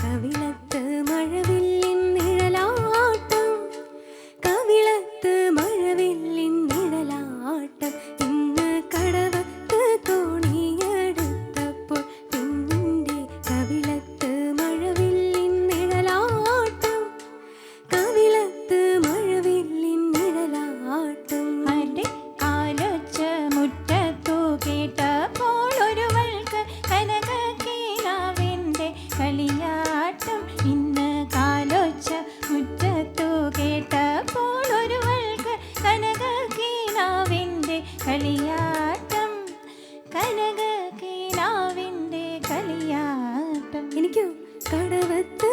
கவிழத்து மழவி കാണിക്കൂ. കടവത്ത്